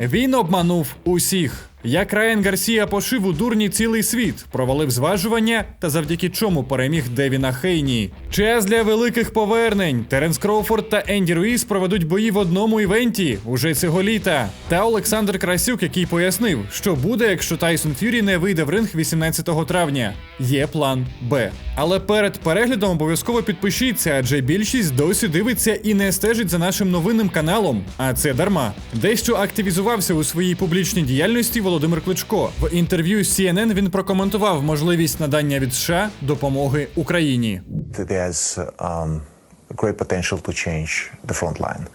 Він обманув усіх. Як Райан Гарсія пошив у дурні цілий світ, провалив зважування та завдяки чому переміг Девіна Хейні. Час для великих повернень. Теренс Кроуфорд та Енді Руїс проведуть бої в одному івенті уже цього літа. Та Олександр Красюк, який пояснив, що буде, якщо Тайсон Ф'юрі не вийде в ринг 18 травня. Є план Б. Але перед переглядом обов'язково підпишіться, адже більшість досі дивиться і не стежить за нашим новинним каналом. А це дарма. Дещо активізувався у своїй публічній діяльності Володимир Кличко. В інтерв'ю CNN він прокоментував можливість надання від США допомоги Україні. there's um, great potential to change the front line.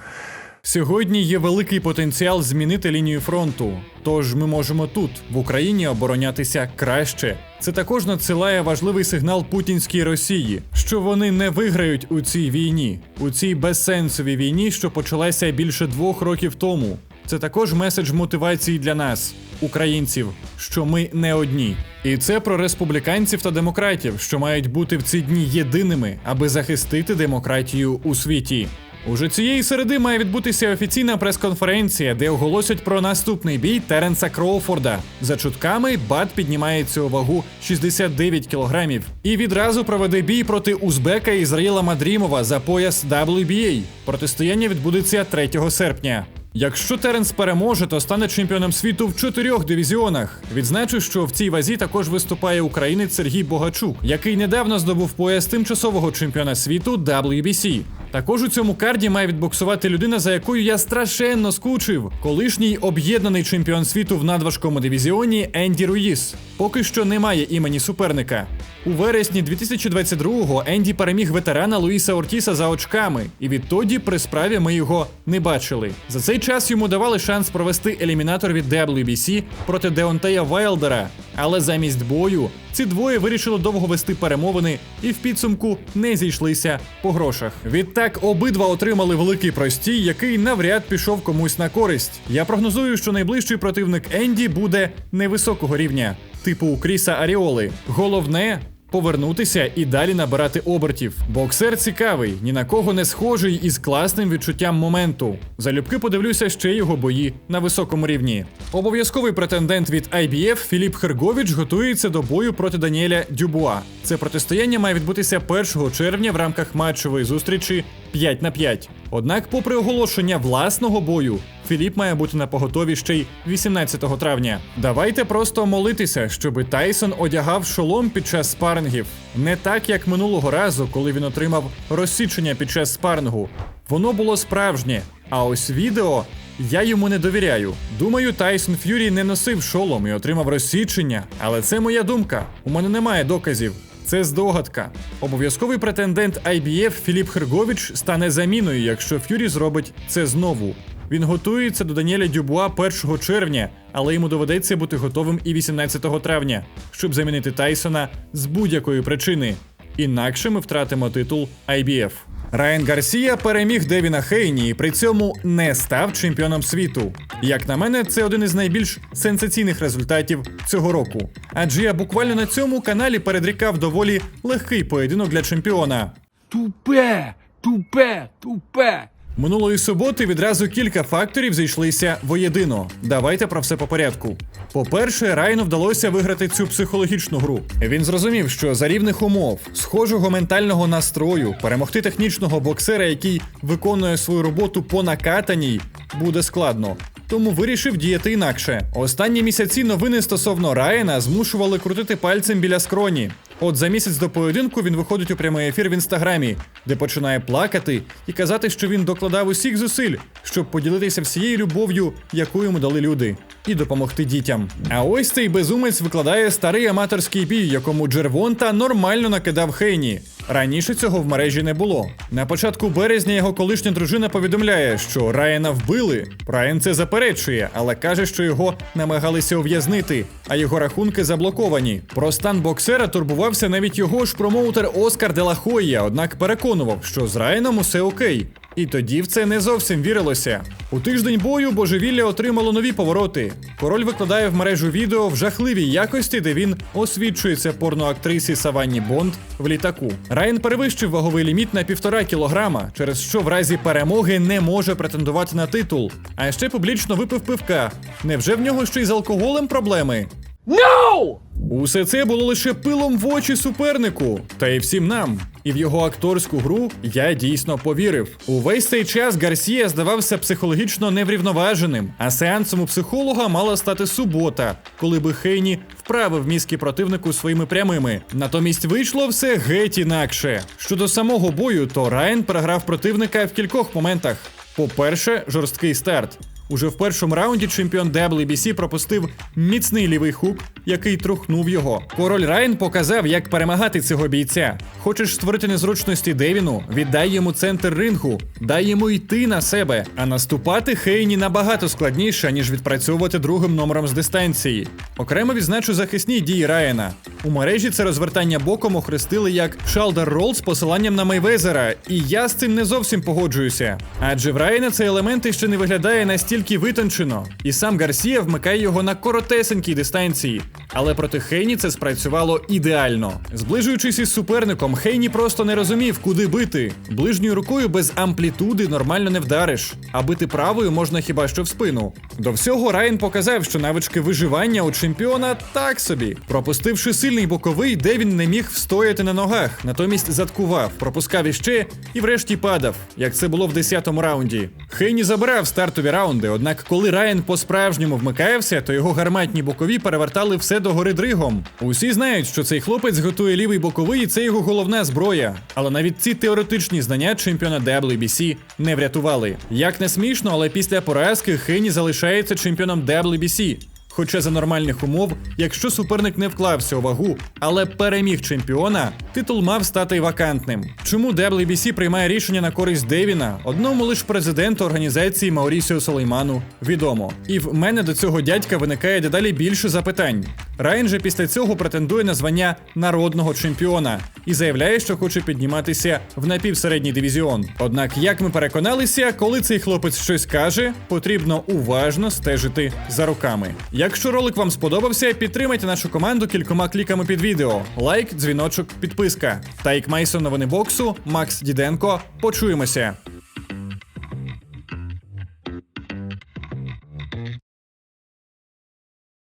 Сьогодні є великий потенціал змінити лінію фронту. Тож ми можемо тут, в Україні, оборонятися краще. Це також надсилає важливий сигнал путінській Росії, що вони не виграють у цій війні, у цій безсенсовій війні, що почалася більше двох років тому. Це також меседж мотивації для нас, українців, що ми не одні. І це про республіканців та демократів, що мають бути в ці дні єдиними, аби захистити демократію у світі. Уже цієї середи має відбутися офіційна прес-конференція, де оголосять про наступний бій Теренса Кроуфорда. За чутками Бат піднімається у вагу 69 кілограмів і відразу проведе бій проти узбека Ізраїла Мадрімова за пояс WBA. Протистояння відбудеться 3 серпня. Якщо Теренс переможе, то стане чемпіоном світу в чотирьох дивізіонах. Відзначу, що в цій вазі також виступає українець Сергій Богачук, який недавно здобув пояс тимчасового чемпіона світу WBC. Також у цьому карді має відбоксувати людина, за якою я страшенно скучив. Колишній об'єднаний чемпіон світу в надважкому дивізіоні Енді Руїс. Поки що немає імені суперника. У вересні 2022-го Енді переміг ветерана Луїса Ортіса за очками, і відтоді при справі ми його не бачили. За цей час йому давали шанс провести елімінатор від WBC проти Деонтея Вайлдера. Але замість бою ці двоє вирішили довго вести перемовини і в підсумку не зійшлися по грошах. Відтак обидва отримали великий простій, який навряд пішов комусь на користь. Я прогнозую, що найближчий противник Енді буде невисокого рівня, типу Кріса Аріоли. Головне. Повернутися і далі набирати обертів. Боксер цікавий, ні на кого не схожий і з класним відчуттям моменту. Залюбки подивлюся ще його бої на високому рівні. Обов'язковий претендент від IBF Філіп Херговіч готується до бою проти Даніеля Дюбуа. Це протистояння має відбутися 1 червня в рамках матчової зустрічі 5 на 5. Однак, попри оголошення власного бою, Філіп має бути на поготові ще й 18 травня. Давайте просто молитися, щоби Тайсон одягав шолом під час спарингів. Не так, як минулого разу, коли він отримав розсічення під час спарингу. Воно було справжнє. А ось відео я йому не довіряю. Думаю, Тайсон Ф'юрі не носив шолом і отримав розсічення, але це моя думка. У мене немає доказів. Це здогадка. Обов'язковий претендент IBF Філіп Хергович стане заміною, якщо Ф'юрі зробить це знову. Він готується до Даніеля Дюбуа 1 червня, але йому доведеться бути готовим і 18 травня, щоб замінити Тайсона з будь-якої причини. Інакше ми втратимо титул IBF. Райан Гарсія переміг Девіна Хейні і при цьому не став чемпіоном світу. Як на мене, це один із найбільш сенсаційних результатів цього року. Адже я буквально на цьому каналі передрікав доволі легкий поєдинок для чемпіона. Тупе, тупе, тупе. Минулої суботи відразу кілька факторів зійшлися воєдино. Давайте про все по порядку. По-перше, Райну вдалося виграти цю психологічну гру. Він зрозумів, що за рівних умов, схожого ментального настрою, перемогти технічного боксера, який виконує свою роботу по накатаній, буде складно. Тому вирішив діяти інакше. Останні місяці новини стосовно Райана змушували крутити пальцем біля скроні. От за місяць до поєдинку він виходить у прямий ефір в інстаграмі, де починає плакати і казати, що він докладав усіх зусиль, щоб поділитися всією любов'ю, яку йому дали люди, і допомогти дітям. А ось цей безумець викладає старий аматорський бій, якому Джервонта нормально накидав Хейні. Раніше цього в мережі не було. На початку березня його колишня дружина повідомляє, що Райана вбили. Райан це заперечує, але каже, що його намагалися ув'язнити, а його рахунки заблоковані. Про стан боксера турбувався навіть його ж промоутер Оскар Делахоя, однак переконував, що з Райаном усе окей. І тоді в це не зовсім вірилося. У тиждень бою божевілля отримало нові повороти. Король викладає в мережу відео в жахливій якості, де він освічується порноактрисі Саванні Бонд в літаку. Райан перевищив ваговий ліміт на півтора кілограма, через що в разі перемоги не може претендувати на титул. А ще публічно випив пивка. Невже в нього ще й з алкоголем проблеми? No! Усе це було лише пилом в очі супернику, та й всім нам. І в його акторську гру я дійсно повірив. Увесь цей час Гарсія здавався психологічно неврівноваженим, а сеансом у психолога мала стати субота, коли би Хейні вправив мізки противнику своїми прямими. Натомість вийшло все геть інакше. Щодо самого бою, то Райан переграв противника в кількох моментах. По-перше, жорсткий старт. Уже в першому раунді чемпіон WBC пропустив міцний лівий хук, який трухнув його. Король Райан показав, як перемагати цього бійця. Хочеш створити незручності Девіну? Віддай йому центр рингу, дай йому йти на себе. А наступати Хейні набагато складніше, ніж відпрацьовувати другим номером з дистанції. Окремо відзначу захисні дії Райана. У мережі це розвертання боком охрестили як шалдер рол з посиланням на Мейвезера, і я з цим не зовсім погоджуюся. Адже в Райана цей елемент іще не виглядає настільки витончено, і сам Гарсія вмикає його на коротесенькій дистанції. Але проти Хейні це спрацювало ідеально. Зближуючись із суперником, Хейні просто не розумів, куди бити. Ближньою рукою без амплітуди нормально не вдариш, а бити правою можна хіба що в спину. До всього Райан показав, що навички виживання у чемпіона так собі. Пропустивши сильний боковий, де він не міг встояти на ногах, натомість заткував, пропускав іще і врешті падав, як це було в 10-му раунді. Хейні забирав стартові раунди, однак коли Райан по-справжньому вмикаєвся, то його гарматні бокові перевертали все до гори дригом. Усі знають, що цей хлопець готує лівий боковий, і це його головна зброя. Але навіть ці теоретичні знання чемпіона WBC не врятували. Як не смішно, але після поразки Хині залишається чемпіоном WBC. Хоча за нормальних умов, якщо суперник не вклався у вагу, але переміг чемпіона, титул мав стати вакантним. Чому WBC приймає рішення на користь Девіна? Одному лиш президенту організації Маурісіо Солейману відомо. І в мене до цього дядька виникає дедалі більше запитань. Райан же після цього претендує на звання народного чемпіона і заявляє, що хоче підніматися в напівсередній дивізіон. Однак, як ми переконалися, коли цей хлопець щось каже, потрібно уважно стежити за руками. Якщо ролик вам сподобався, підтримайте нашу команду кількома кліками під відео. Лайк, дзвіночок, підписка. Тайк Мейсон новини боксу, Макс Діденко. Почуємося.